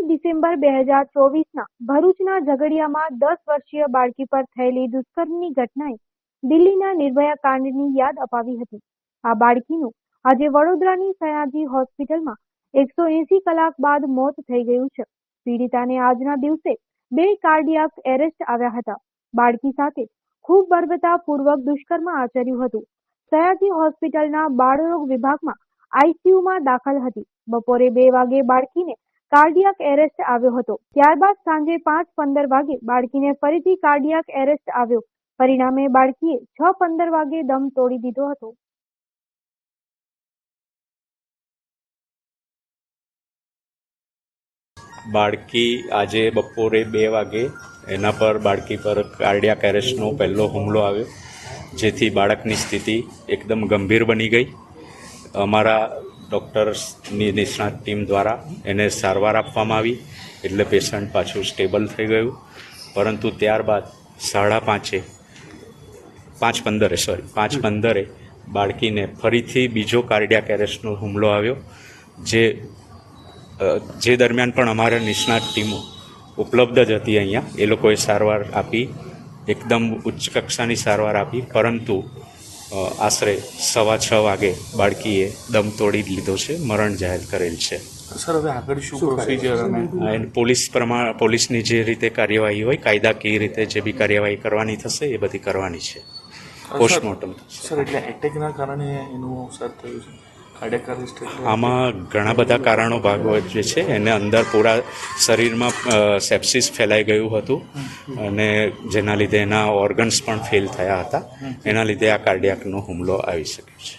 December બે હજાર ચોવીસના ભરૂચના ઝઘડિયામાં દસ વર્ષીય બાળકી પર થયેલી દુષ્કર્મની ઘટનાએ દિલ્હીના નિર્ભયા કાંડની યાદ અપાવી હતી. આ બાળકીનું આજે વડોદરાની સયાજી હોસ્પિટલમાં એકસો એસી કલાક બાદ મોત થઈ ગયું છે. પીડિતાને આજના દિવસે બે કાર્ડિયાક એરેસ્ટ આવ્યા હતા. બાળકી સાથે ખૂબ બર્બતાપૂર્વક દુષ્કર્મ આચર્યું હતું. સયાજી હોસ્પિટલના બાળરોગ વિભાગમાં આઈસીયુમાં દાખલ હતી. બપોરે બે વાગે બાળકીને કાર્ડિયાક એરેસ્ટ આવ્યો હતો. ત્યારબાદ સાંજે પાંચ પંદર વાગે બાળકીને ફરીથી કાર્ડિયાક એરેસ્ટ આવ્યો. પરિણામે બાળકીએ છ પંદર વાગે દમ તોડી દીધો હતો. બાળકી આજે બપોરે બે વાગે એના પર બાળકી પર કાર્ડિયાક એરેસ્ટનો પહેલો હુમલો આવ્યો, જેથી બાળકની સ્થિતિ એકદમ ગંભીર બની ગઈ. અમારા ડૉક્ટર્સની નિષ્ણાત ટીમ દ્વારા એને સારવાર આપવામાં આવી. એટલે પેશન્ટ પાછું સ્ટેબલ થઈ ગયું. પરંતુ ત્યારબાદ સાડા પાંચે પાંચ પંદરે સોરી પાંચ પંદરે બાળકીને ફરીથી બીજો કાર્ડિયાક એરેસ્ટનો હુમલો આવ્યો. જે જે દરમિયાન પણ અમારા નિષ્ણાત ટીમો ઉપલબ્ધ જ હતી અહીંયા. એ લોકોએ સારવાર આપી. એકદમ ઉચ્ચ કક્ષાની સારવાર આપી. પરંતુ આશરે સવા છ વાગે બાળકીએ દમ તોડી લીધો છે મરણ જાહેર કરેલ છે. સર હવે આગળ શું પ્રોસિજર અને પોલીસ પ્રમાણે પોલીસની જે રીતે કાર્યવાહી હોય કાયદાકીય રીતે જે બી કાર્યવાહી કરવાની થશે એ બધી કરવાની છે. પોસ્ટમોર્ટમ સર એટલે એટેકના કારણે એનું અવસાદ થયું છે? આમાં ઘણા બધા કારણો ભાગ જે છે, એને અંદર પૂરા શરીરમાં સેપ્સિસ ફેલાઈ ગયું હતું અને જેના લીધે એના ઓર્ગન્સ પણ ફેલ થયા હતા. એના લીધે આ કાર્ડિયાકનો હુમલો આવી શકે છે.